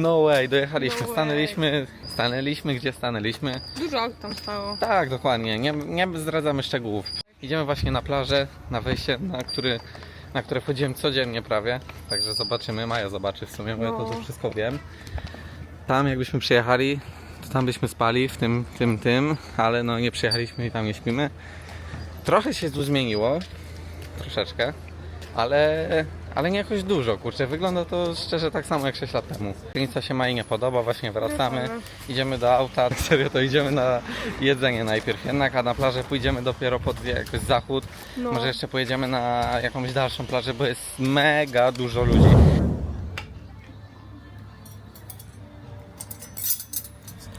No way, dojechaliśmy, No way. stanęliśmy, stanęliśmy, gdzie stanęliśmy. Dużo aut tam stało. Tak, dokładnie, nie, nie zdradzamy szczegółów. Idziemy właśnie na plażę, na wejście, na, który, na które wchodziłem codziennie prawie. Także zobaczymy, Maja zobaczy w sumie, bo ja to, No. to wszystko wiem. Tam jakbyśmy przyjechali, to tam byśmy spali w tym, tym, tym, ale no nie przyjechaliśmy i tam nie śpimy. Trochę się tu zmieniło, troszeczkę, ale, ale nie jakoś dużo, kurczę, wygląda to szczerze tak samo jak 6 lat temu. Krynica się Mai nie podoba, właśnie wracamy, idziemy do auta, serio to idziemy na jedzenie najpierw jednak, a na plażę pójdziemy dopiero pod jakoś zachód. No. Może jeszcze pojedziemy na jakąś dalszą plażę, bo jest mega dużo ludzi.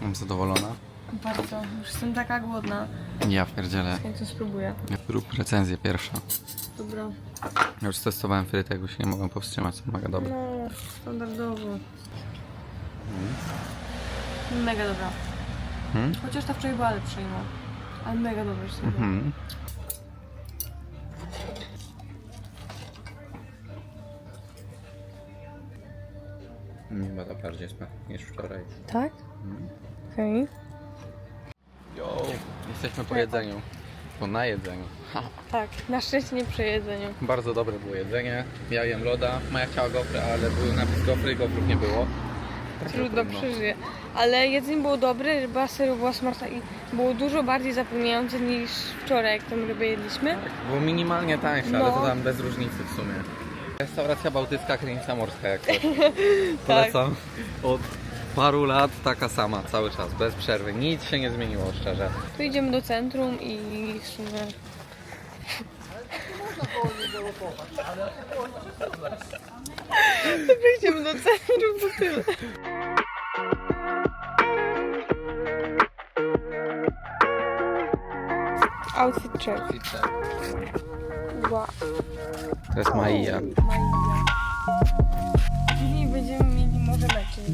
Mam zadowolona? Bardzo. Już jestem taka głodna. Ja pierdzielę. Jak to spróbuję. Rób recenzję pierwsza. Dobra. Ja już testowałem frytę, jakby się nie mogłem powstrzymać, są mega dobre. No, standardowo. Mega dobra. Hmm? Chociaż ta wczoraj była lepsza, no. Ale mega dobra się zrobiła. Mhm. Nie ma to bardziej smak niż wczoraj. Tak? Okej. Yo, jesteśmy po jedzeniu. Po na jedzeniu. Ha. Tak, na szczęście nie przy jedzeniu. Bardzo dobre było jedzenie. Ja jem loda. Maja chciała gofry, ale był napis gofry i gofrów nie było. Także Trudno przeżyje. Ale jedzenie było dobre, ryba serio była smaczna i było dużo bardziej zapełniające niż wczoraj, jak tą rybę jedliśmy. Było minimalnie tańsze, ale No. to tam bez różnicy w sumie. Restauracja bałtycka, krynica morska jak coś. Polecam. Od paru lat taka sama, cały czas, bez przerwy. Nic się nie zmieniło, szczerze. Tu idziemy do centrum i w sumie... Idziemy do centrum, to tyle. Outfit check. Wow. To jest Maija. Później będziemy mieli może matching.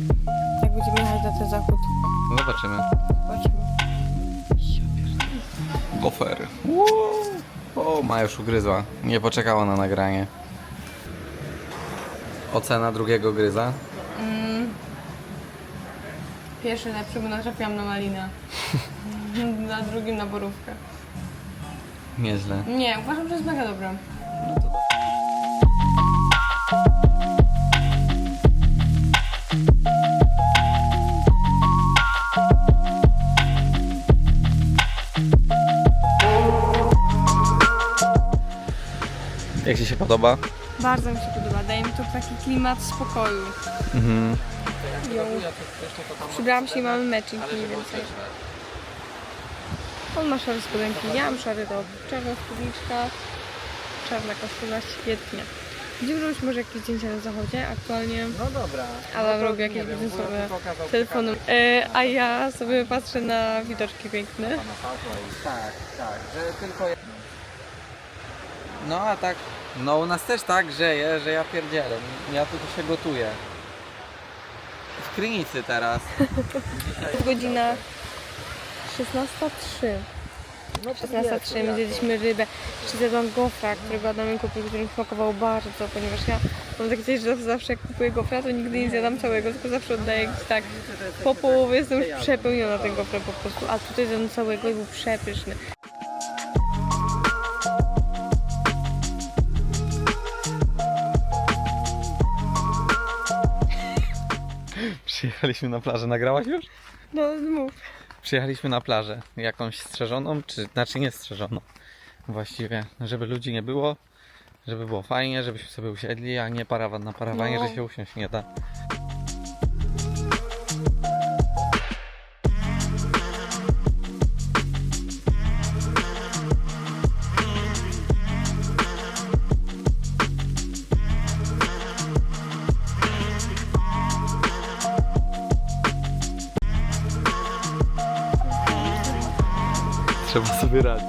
Jak będziemy jechać na ten zachód. Zobaczymy. Zobaczmy. Gofer. O, Maja już ugryzła. Nie poczekała na nagranie. Ocena drugiego gryza. Mm. Pierwszy lepszy, bo natrafiłam na malinę. na drugim na borówkę. Nieźle. Nie, uważam, że jest mega dobra. Jak Ci się podoba? Bardzo mi się podoba. Daje mi to taki klimat spokoju. Mhm. Ją. Przybrałam się i mamy matching mniej więcej. On ma szare spodenki, ja mam szary top. Czarna spódniczka, czarna koszula, świetnie. Będziemy robić może jakieś zdjęcia na zachodzie. Aktualnie No dobra. Adam robi jakieś biznesowe telefonem. E, a ja sobie patrzę na widoczki piękne. Tak, tak, że tylko... No a tak, no u nas też tak grzeje, że ja pierdzielę. Ja tu się gotuję. W Krynicy teraz. Jest godzina 16.03. 16.03, my zjedliśmy rybę. Jeszcze zjadłam gofra, którego Adam kupił, który mi smakował bardzo, ponieważ ja mam takie coś, że zawsze jak kupuję gofra, to nigdy nie zjadam całego, tylko zawsze oddaję gdzieś tak po połowie, jestem już przepełniona tym gofrem po prostu, a tutaj zjadłam całego i był przepyszny. Przyjechaliśmy na plażę, nagrałaś już? No mów. Przyjechaliśmy na plażę, jakąś strzeżoną, czy znaczy nie strzeżoną właściwie, żeby ludzi nie było, żeby było fajnie, żebyśmy sobie usiedli, a nie parawan na parawanie, No. że się usiąść nie da. Trzeba sobie radzić.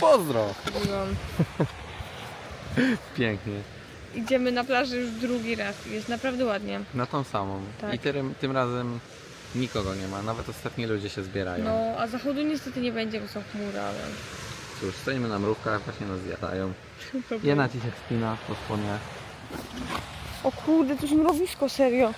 Pozdro! Pięknie. Idziemy na plażę już drugi raz jest naprawdę ładnie. Na tą samą. Tak. I tym, tym razem Nikogo nie ma, nawet ostatni ludzie się zbierają. No, a zachodu niestety nie będzie, bo są chmury, ale... Cóż, stoimy na mrówkach, właśnie nas zjadają. Jena ci się wspina po spodniach. O kurde, to jest mrowisko, serio.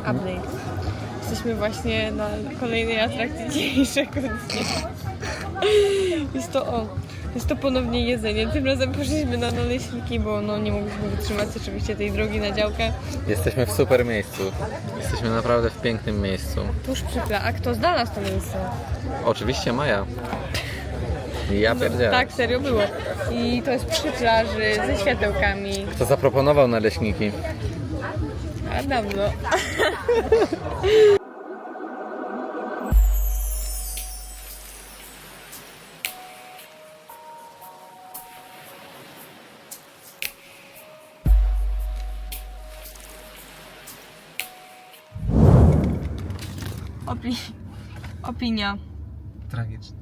Update. Jesteśmy właśnie na kolejnej atrakcji dzisiejszego dnia. Jest to o, jest to ponownie jedzenie. Tym razem poszliśmy na naleśniki, bo no nie mogliśmy wytrzymać oczywiście tej drogi na działkę. Jesteśmy w super miejscu. Jesteśmy naprawdę w pięknym miejscu. Tuż przy pla... A kto znalazł to miejsce? Oczywiście Maja. Ja pierdzielę. Tak, serio było. I to jest przy plaży, ze światełkami. Kto zaproponował naleśniki? Adam, no. Opi... Opinia. Tragiczne.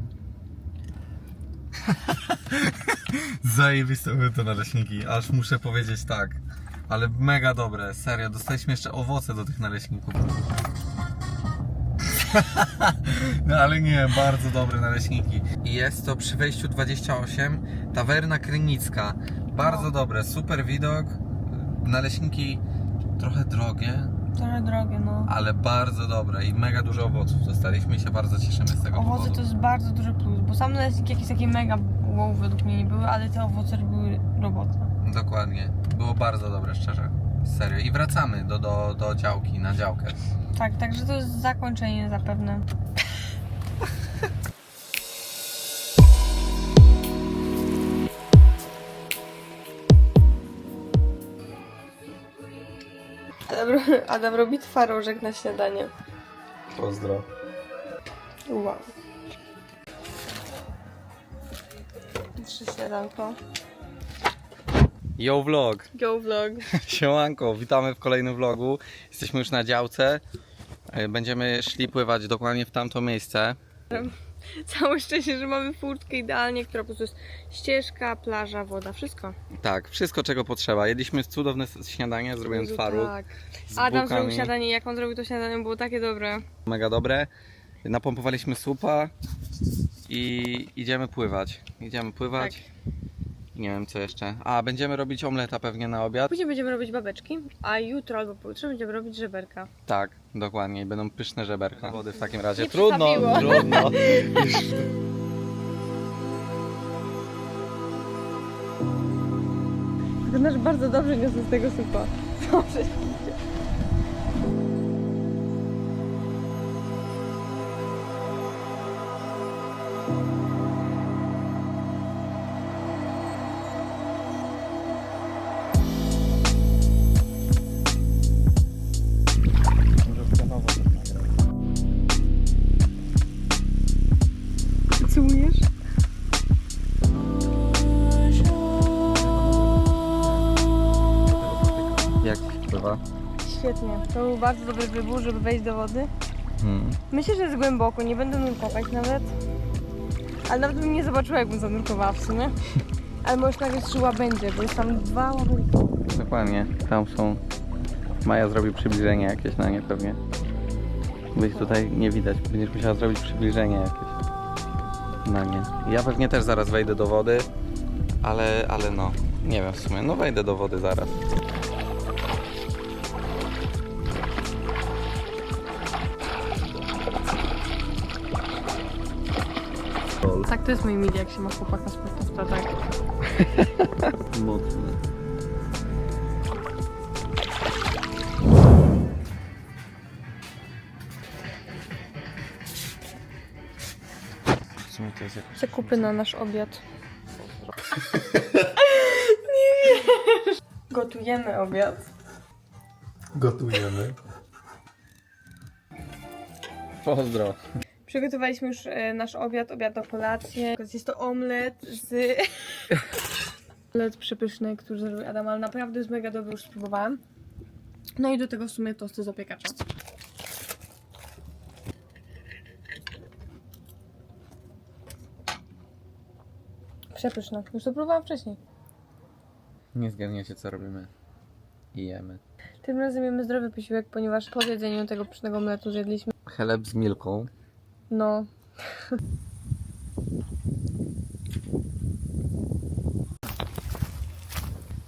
Zajebiste były to naleśniki, aż muszę powiedzieć tak. Ale mega dobre, serio. Dostaliśmy jeszcze owoce do tych naleśników. no ale nie, bardzo dobre naleśniki. I jest to przy wejściu 28, tawerna Krynicka. Bardzo dobre, super widok. Naleśniki trochę drogie, Trochę drogie, no. ale bardzo dobre i mega dużo owoców dostaliśmy i się bardzo cieszymy z tego Owoce powodu. to jest bardzo duży plus, bo same naleśniki jakieś takie mega wow według mnie nie były, ale te owoce były robotne. Dokładnie. Było bardzo dobre, szczerze. Serio. I wracamy do, do, do działki, na działkę. Tak, także to jest zakończenie zapewne. Adam, Adam robi twarożek na śniadanie. Pozdro. Wow. Trzy śniadanko. Yo vlog. Go vlog. Siemanko, witamy w kolejnym vlogu. Jesteśmy już na działce. E, Będziemy szli pływać dokładnie w tamto miejsce. Całe szczęście, że mamy furtkę idealnie, która po prostu jest ścieżka, plaża, woda, wszystko. Tak, wszystko czego potrzeba. Jedliśmy cudowne śniadanie, zrobiłem Jezu, twaróg. Tak. Z Adam zrobił śniadanie, jak on zrobił to śniadanie, było takie dobre. Mega dobre. Napompowaliśmy supa i idziemy pływać. Idziemy pływać. Nie wiem co jeszcze. A, będziemy robić omleta pewnie na obiad. Później będziemy robić babeczki, a jutro albo pojutrze będziemy robić żeberka. Tak, dokładnie. I Będą pyszne żeberka. Wody w takim razie. Nie trudno, przestawiło. trudno. Wyglądasz bardzo dobrze niosąc tego supa. Dobrze. To był bardzo dobry wybór, żeby wejść do wody. Hmm. Myślę, że jest głęboko, nie będę nurkować nawet. Ale nawet bym nie zobaczyła, jakbym zanurkowała w sumie. Ale może nagle trzy łabędzie, bo jest tam dwa łabędzie. Dokładnie. Tam są. Maja zrobi przybliżenie jakieś na nie pewnie. Ich tutaj nie widać. Będziesz musiała zrobić przybliżenie jakieś na nie. Ja pewnie też zaraz wejdę do wody, ale, ale no. Nie wiem w sumie. No wejdę do wody zaraz. To jest mój mid, jak się ma chłopaka sportowca, tak. Mocne. W sumie to jest jakoś... Zakupy na nasz obiad. Gotujemy obiad. Gotujemy. Pozdro. Przygotowaliśmy już e, nasz obiad, obiad na kolację. Jest to omlet z... omlet przepyszny, który zrobił Adam, ale naprawdę jest mega dobry, już spróbowałam. No i do tego w sumie tosty z opiekacza. Przepyszne. Już to próbowałam wcześniej. Nie zgadniecie co robimy. I jemy. Tym razem jemy zdrowy posiłek, ponieważ po jedzeniu tego pysznego omletu zjedliśmy. Chleb z milką. No.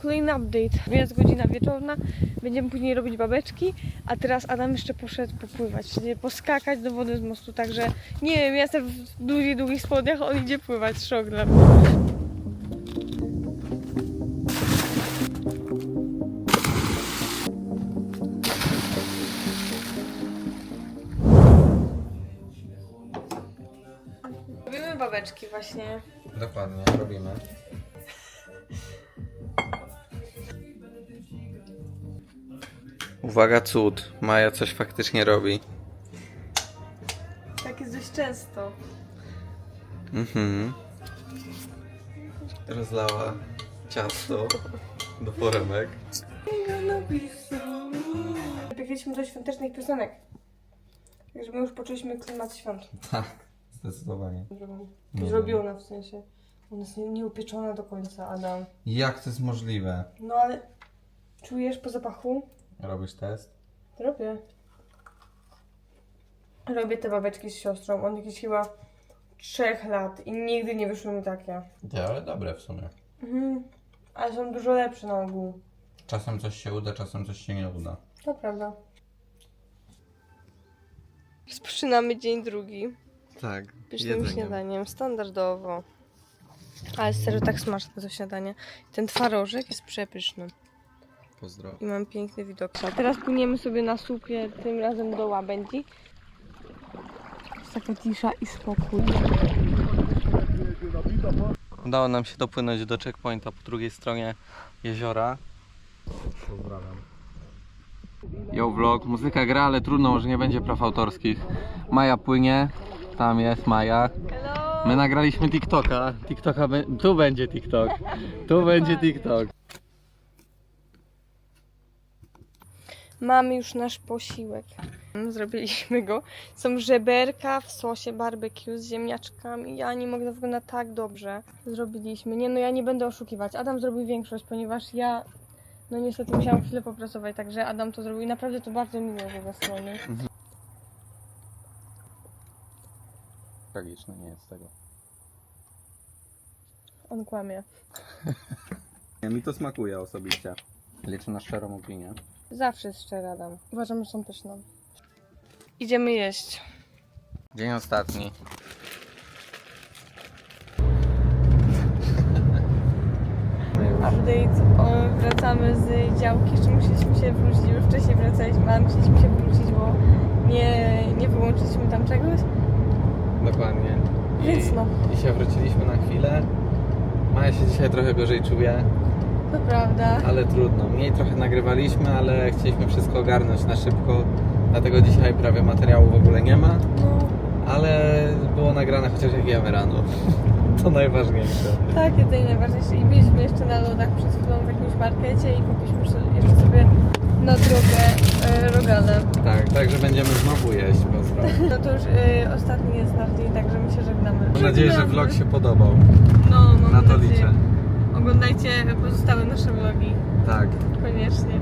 Kolejny update. Jest godzina wieczorna. Będziemy później robić babeczki, a teraz Adam jeszcze poszedł popływać, czyli poskakać do wody z mostu, także nie wiem, ja jestem w długich, długich spodniach, on idzie pływać, szok dla mnie. Robimy babeczki właśnie. Dokładnie, robimy. Uwaga, cud. Maja coś faktycznie robi. Tak jest dość często. Mhm. Rozlała ciasto do foremek. Napiekliśmy do świątecznych piosenek. Także my już poczuliśmy klimat świąt. Tak, zdecydowanie. Nie Zrobiona w sensie. Ona jest nie- nieupieczona do końca, Adam. Jak to jest możliwe? No ale czujesz po zapachu? Robisz test? Robię. Robię te babeczki z siostrą. On jakieś chyba trzech lat i nigdy nie wyszły mi takie. Nie, ale dobre w sumie. Mhm. Ale są dużo lepsze na ogół. Czasem coś się uda, czasem coś się nie uda. To prawda. Rozpoczynamy dzień drugi. Tak, Pysznym śniadaniem, standardowo. Ale serio tak smaczne to śniadanie. Ten twarożek jest przepyszny. Pozdro. I mam piękny widok. A teraz płyniemy sobie na słupie, tym razem do łabędzi. Jest taka cisza i spokój. Udało nam się dopłynąć do checkpointa po drugiej stronie jeziora. Pozdrawiam. Yo vlog, muzyka gra, ale trudno, że nie będzie praw autorskich. Maja płynie, tam jest Maja. My nagraliśmy TikToka. TikToka tu będzie TikTok. Tu będzie TikTok. Mamy już nasz posiłek. Zrobiliśmy go. Są żeberka w sosie barbecue z ziemniaczkami. Ja nie mogę, wygląda tak dobrze. Zrobiliśmy. Nie no, ja nie będę oszukiwać. Adam zrobił większość, ponieważ ja no niestety musiałam chwilę popracować, także Adam to zrobił i naprawdę to bardzo miło z jego strony. Tragiczne nie jest tego. On kłamie. Mi to smakuje osobiście. Liczę na szczerą opinię. Zawsze jest szczery Adam. Uważam, że są pyszne. Idziemy jeść. Dzień ostatni. Update. O, wracamy z działki. Jeszcze musieliśmy się wrócić, już wcześniej wracaliśmy, ale musieliśmy się wrócić, bo nie, nie wyłączyliśmy tam czegoś. Dokładnie. I, Więc no. I się wróciliśmy na chwilę. Maja się dzisiaj trochę gorzej czuje, To prawda. ale trudno. Mniej trochę nagrywaliśmy, ale chcieliśmy wszystko ogarnąć na szybko. Dlatego dzisiaj prawie materiału w ogóle nie ma, No, ale było nagrane chociaż jak jemy rano. To najważniejsze. tak, jedzenie najważniejsze. I byliśmy jeszcze na lodach przed chwilą w jakimś markecie i kupiliśmy jeszcze sobie na drogę e, rogale. Tak, także będziemy znowu jeść. Pozdro. No to już e, ostatni jest nasz dzień, także my się żegnamy. Mam nadzieję, że vlog się podobał. No, mam Na to nadzieję. liczę. Oglądajcie pozostałe nasze vlogi. Tak. Koniecznie.